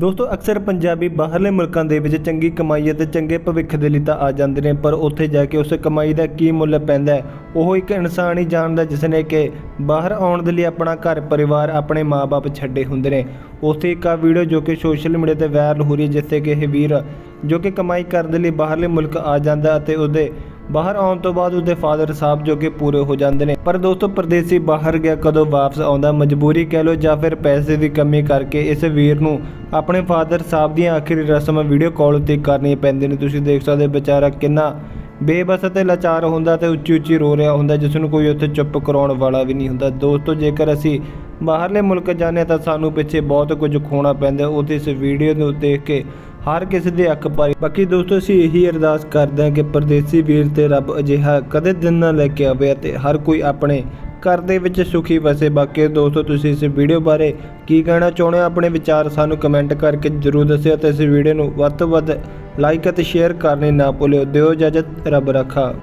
ਦੋਸਤੋ, ਅਕਸਰ ਪੰਜਾਬੀ ਬਾਹਰਲੇ ਮੁਲਕਾਂ ਦੇ ਵਿੱਚ ਚੰਗੀ ਕਮਾਈ ਅਤੇ ਚੰਗੇ ਭਵਿੱਖ ਦੇ ਲਈ ਤਾਂ ਆ ਜਾਂਦੇ ਨੇ, ਪਰ ਉੱਥੇ ਜਾ ਕੇ ਉਸ ਕਮਾਈ ਦਾ ਕੀ ਮੁੱਲ ਪੈਂਦਾ ਹੈ? ਉਹ ਇੱਕ ਇਨਸਾਨ ਹੀ ਜਾਣਦਾ ਜਿਸ ਨੇ ਕਿ ਬਾਹਰ ਆਉਣ ਦੇ ਲਈ ਆਪਣਾ ਘਰ, ਪਰਿਵਾਰ, ਆਪਣੇ ਮਾਪੇ ਛੱਡੇ ਹੁੰਦੇ ਨੇ। ਉੱਥੇ ਇੱਕ ਆ ਵੀਡੀਓ ਜੋ ਕਿ ਸੋਸ਼ਲ ਮੀਡੀਆ ਤੇ ਵਾਇਰਲ ਹੋ ਰਹੀ ਹੈ, ਜਿੱਥੇ ਕਿ ਇਹ ਵੀਰ ਜੋ ਕਿ ਕਮਾਈ ਕਰਨ ਦੇ ਲਈ ਬਾਹਰਲੇ ਮੁਲਕ ਆ ਜਾਂਦਾ ਅਤੇ ਉਹਦੇ ਬਾਹਰ ਆਉਣ ਤੋਂ ਬਾਅਦ ਉਸਦੇ ਫਾਦਰ ਸਾਹਿਬ ਜੋ ਕਿ ਪੂਰੇ ਹੋ ਜਾਂਦੇ ਨੇ। ਪਰ ਦੋਸਤੋ, ਪਰਦੇਸੀ ਬਾਹਰ ਗਿਆ ਕਦੋਂ ਵਾਪਸ ਆਉਂਦਾ, ਮਜਬੂਰੀ ਕਹਿ ਲੋ ਜਾਂ ਫਿਰ ਪੈਸੇ ਦੀ ਕਮੀ ਕਰਕੇ ਇਸ ਵੀਰ ਨੂੰ ਆਪਣੇ ਫਾਦਰ ਸਾਹਿਬ ਦੀਆਂ ਆਖਰੀ ਰਸਮਾਂ ਵੀਡੀਓ ਕਾਲ ਉੱਤੇ ਕਰਨੀਆਂ ਪੈਂਦੀਆਂ ਨੇ। ਤੁਸੀਂ ਦੇਖ ਸਕਦੇ ਹੋ ਵਿਚਾਰਾ ਕਿੰਨਾ ਬੇਬਸ ਅਤੇ ਲਾਚਾਰ ਹੁੰਦਾ ਤੇ ਉੱਚੀ ਉੱਚੀ ਰੋ ਰਿਹਾ ਹੁੰਦਾ, ਜਿਸ ਨੂੰ ਕੋਈ ਉੱਥੇ ਚੁੱਪ ਕਰਾਉਣ ਵਾਲਾ ਵੀ ਨਹੀਂ ਹੁੰਦਾ। ਦੋਸਤੋ, ਜੇਕਰ ਅਸੀਂ ਬਾਹਰਲੇ ਮੁਲਕ ਜਾਂਦੇ ਹਾਂ ਤਾਂ ਸਾਨੂੰ ਪਿੱਛੇ ਬਹੁਤ ਕੁਝ ਖੋਣਾ ਪੈਂਦਾ। ਉੱਥੇ ਇਸ ਵੀਡੀਓ ਨੂੰ ਦੇਖ ਕੇ ਹਰ ਕਿਸੇ ਦੇ ਅੱਖ ਪਾਈ ਬਾਕੀ ਦੋਸਤੋ, ਅਸੀਂ ਇਹੀ ਅਰਦਾਸ ਕਰਦੇ ਹਾਂ ਕਿ ਪਰਦੇਸੀ ਵੀਰ ਤੇ ਰੱਬ ਅਜਿਹਾ ਕਦੇ ਦਿਨ ਨਾ ਲੈ ਕੇ ਆਵੇ ਅਤੇ ਹਰ ਕੋਈ ਆਪਣੇ ਘਰ ਦੇ ਵਿੱਚ ਸੁਖੀ ਵਸੇ। ਬਾਕੀ ਦੋਸਤੋ, ਤੁਸੀਂ ਇਸ ਵੀਡੀਓ ਬਾਰੇ ਕੀ ਕਹਿਣਾ ਚਾਹੁੰਦੇ ਹੋ? ਆਪਣੇ ਵਿਚਾਰ ਸਾਨੂੰ ਕਮੈਂਟ ਕਰਕੇ ਜਰੂਰ ਦੱਸਿਓ ਤੇ ਇਸ ਵੀਡੀਓ ਨੂੰ ਵੱਧ ਤੋਂ ਵੱਧ ਲਾਈਕ ਅਤੇ ਸ਼ੇਅਰ ਕਰਨੀ ਨਾ ਭੁੱਲਿਓ। ਦਿਓ ਇਜਾਜ਼ਤ, ਰੱਬ ਰੱਖਾ।